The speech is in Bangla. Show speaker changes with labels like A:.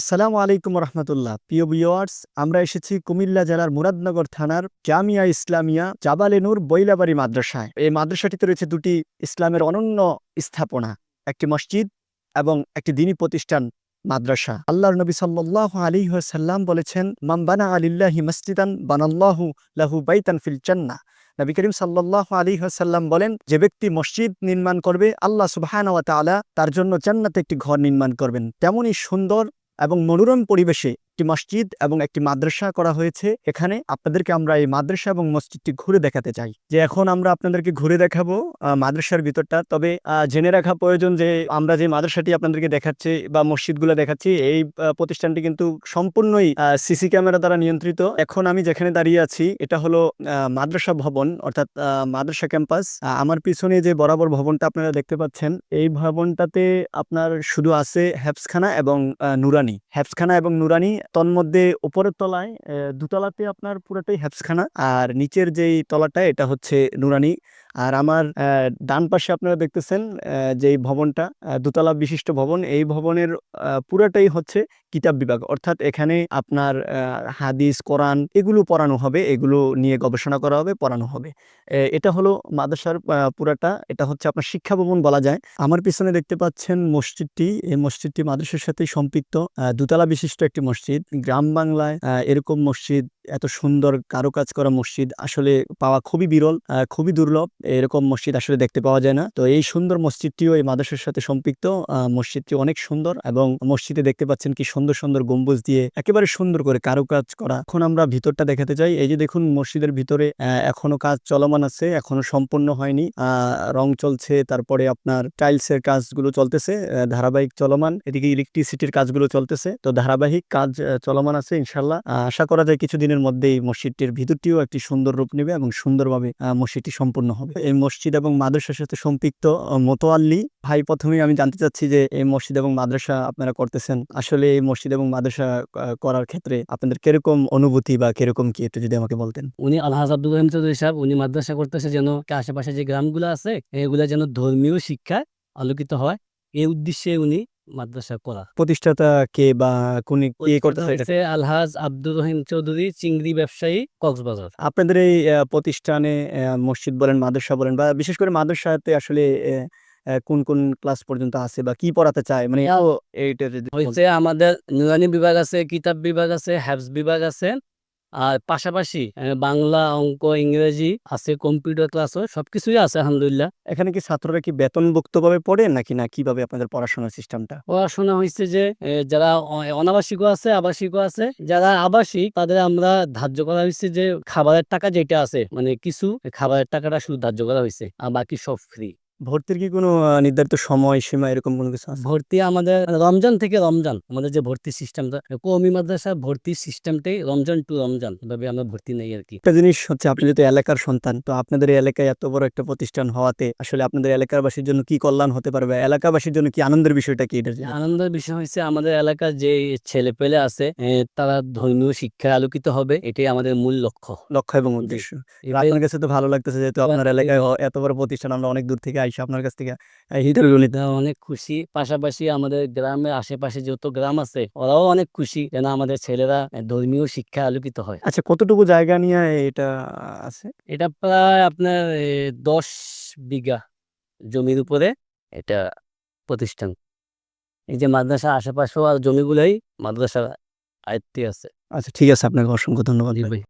A: আসসালামু আলাইকুম রহমতুল্লাহ। প্রিয় ভিউয়ার্স, আমরা এসেছি কুমিল্লা জেলার মুরাদনগর থানার জামিয়া ইসলামিয়া জাবালেনুর বৈলাবাড়ি মাদ্রাসায়। এই মাদ্রাসাটিতে রয়েছে দুটি ইসলামের অনন্য স্থাপনা, একটি মসজিদ এবং একটি দিনী প্রতিষ্ঠান মাদ্রাসা। আল্লাহর নবী সাল্লাহ আলী সাল্লাম বলেছেন মাম্বানা আলিল্লাহি মসজিদান বানাল্লাহু লাহু বাইতান ফিল জান্নাহ নবী করিম সাল্লাহ আলী সাল্লাম বলেন, যে ব্যক্তি মসজিদ নির্মাণ করবে, আল্লাহ সুবাহান ওয়া তার জন্য জান্নাতে একটি ঘর নির্মাণ করবেন। তেমনই সুন্দর এবং মনোরম পরিবেশে একটি মসজিদ এবং একটি মাদ্রাসা করা হয়েছে। এখানে আপনাদেরকে আমরা এই মাদ্রাসা এবং মসজিদটি ঘুরে দেখাতে চাই। যে এখন আমরা আপনাদেরকে ঘুরে দেখাবো মাদ্রাসার ভিতরটা। তবে জেনে রাখা প্রয়োজন যে আমরা যে মাদ্রাসাটি আপনাদেরকে দেখাচ্ছি বা মসজিদগুলো দেখাচ্ছি, এই প্রতিষ্ঠানটি কিন্তু সম্পূর্ণই সিসি ক্যামেরা দ্বারা নিয়ন্ত্রিত। এখন আমি যেখানে দাঁড়িয়ে আছি, এটা হলো মাদ্রাসা ভবন, অর্থাৎ মাদ্রাসা ক্যাম্পাস। আমার পিছনে যে বরাবর ভবনটা আপনারা দেখতে পাচ্ছেন, এই ভবনটাতে আপনার শুধু আছে হ্যাপসখানা এবং নুরানি। হ্যাপসখানা এবং নুরানি তন্মধ্যে উপরের তলায় দুতলাতে আপনার পুরোটাই হ্যাপসখানা আর নিচের যেই তলাটা এটা হচ্ছে নুরানি। আর আমার ডান পাশে আপনারা দেখতেছেন যেই ভবনটা দোতলা বিশিষ্ট ভবন, এই ভবনের পুরোটাই হচ্ছে কিতাব বিভাগ। অর্থাৎ এখানে আপনার হাদিস, কোরআন এগুলো পড়ানো হবে, এগুলো নিয়ে গবেষণা করা হবে, পড়ানো হবে। এটা হলো মাদ্রাসার পুরাটা, এটা হচ্ছে আপনার শিক্ষা ভবন বলা যায়। আমার পিছনে দেখতে পাচ্ছেন মসজিদটি এই মসজিদটি মাদ্রাসার সাথে সম্পৃক্ত দুতলা বিশিষ্ট একটি মসজিদ, গ্রাম বাংলায় এরকম মসজিদ এত সুন্দর কারুকাজ করা মসজিদ আসলে পাওয়া খুবই বিরল খুবই দুর্লভ। এরকম মসজিদ আসলে দেখতে পাওয়া যায় না। তো এই সুন্দর মসজিদটিও এই মাদ্রাসার সাথে সম্পৃক্ত। মসজিদটি অনেক সুন্দর এবং মসজিদে দেখতে পাচ্ছেন কি সুন্দর সুন্দর গম্বুজ দিয়ে একেবারে সুন্দর করে কারুকাজ করা। এখন আমরা ভিতরটা দেখাতে চাই। এই যে দেখুন মসজিদের ভিতরে এখনও কাজ চলমান আছে, এখনও সম্পূর্ণ হয়নি। রং চলছে, তারপরে আপনার টাইলস এর কাজগুলো চলতেছে ধারাবাহিক চলমান, এদিকে ইলেকট্রিসিটির কাজগুলো চলতেছে। তো ধারাবাহিক কাজ চলমান আছে ইনশাল্লাহ আশা করা যায় কিছুদিনের মধ্যেই মসজিদটির ভিতরটিও একটি সুন্দর রূপ নেবে এবং সুন্দরভাবে মসজিদটি সম্পূর্ণ হবে। এই মসজিদ এবং মাদ্রাসার সাথে সম্পৃক্ত মোতোয়াল্লি ভাই প্রথমেই আমি জানতে চাচ্ছি যে এই মসজিদ এবং মাদ্রাসা আপনারা করতেছেন। আসলে এই মসজিদ এবং মাদ্রাসা করার ক্ষেত্রে আপনাদের কীরকম অনুভূতি বা কীরকম কি? একটু যদি আমাকে বলতেন।
B: উনি আলহাজ আব্দুল রহিম চৌধুরী সাহেব, উনি মাদ্রাসা করতেছে যেন আশেপাশে যে গ্রামগুলো আছে, এগুলা যেন ধর্মীয় শিক্ষা আলোকিত হয়। এই উদ্দেশ্যে উনি মাদ্রাসা করা।
A: প্রতিষ্ঠাতা কে বা কোন কে করতেছে
B: আলহাজ আব্দুর রহিম চৌধুরী চিংড়ি ব্যবসায়ী কক্সবাজার।
A: আপনাদের এই প্রতিষ্ঠানে মসজিদ বলেন মাদ্রাসা বলেন বা বিশেষ করে মাদ্রাসাতে আসলে কোন কোন ক্লাস পর্যন্ত আছে বা কি পড়াতে চায়? মানে এইটা।
B: আমাদের নুরানি বিভাগ আছে কিতাব বিভাগ আছে হ্যাবস বিভাগ আছে আর পাশাপাশি বাংলা অঙ্ক ইংরেজি আছে কম্পিউটার ক্লাস হয় সবকিছুই আছে আলহামদুলিল্লাহ।
A: এখানে কি ছাত্ররা কি বেতনভুক্ত ভাবে পড়ে নাকি না? কীভাবে আপনাদের পড়াশোনার সিস্টেমটা?
B: পড়াশোনা হয়েছে যে যারা অনাবাসিকও আছে আবাসিকও আছে যারা আবাসিক তাদের আমরা ধার্য করা হয়েছে যে খাবারের টাকা যেটা আছে মানে কিছু খাবারের টাকাটা শুধু ধার্য করা হয়েছে আর বাকি সব ফ্রি
A: ভর্তির কি কোনো নির্ধারিত সময় সীমা এরকম কোনো কিছু আছে?
B: ভর্তি আমাদের রমজান থেকে রমজান আমাদের যে ভর্তি সিস্টেমটা কৌমি মাদ্রাসা ভর্তি সিস্টেমটাই রমজান টু রমজান এভাবে আমরা ভর্তি নেই আর কি।
A: একটা জিনিস হচ্ছে আপনি যেহেতু এলাকার সন্তান তো আপনাদের এলাকায় এত বড় একটা প্রতিষ্ঠান হওয়াতে আসলে আপনাদের এলাকাবাসীর জন্য কি কল্যাণ হতে পারবে? এলাকাবাসীর জন্য কি আনন্দের বিষয়টা কি এটা
B: আনন্দের বিষয় হয়েছে আমাদের এলাকার যে ছেলে পেলে আছে তারা ধর্মীয় শিক্ষায় আলোকিত হবে এটাই আমাদের মূল লক্ষ্য।
A: লক্ষ্য এবং উদ্দেশ্য। আপনার কাছে তো ভালো লাগতেছে যেহেতু আপনার এলাকায় এত বড় প্রতিষ্ঠান আমরা অনেক দূর থেকে আইসি আপনার কাছ থেকে নিতে।
B: অনেক খুশি। পাশাপাশি আমাদের গ্রামের আশেপাশে যত গ্রাম আছে ওরাও অনেক খুশি যেন আমাদের ছেলেরা ধর্মীয় শিক্ষা আলোকিত হয়।
A: আচ্ছা কতটুকু জায়গা নিয়ে এটা আছে?
B: এটা প্রায় আপনার দশ বিঘা জমির উপরে এটা প্রতিষ্ঠান। এই যে মাদ্রাসা আশেপাশেও আর জমিগুলোই মাদ্রাসার আয়ত্তে আছে।
A: আচ্ছা ঠিক আছে আপনাকে অসংখ্য ধন্যবাদ।
B: ভাই।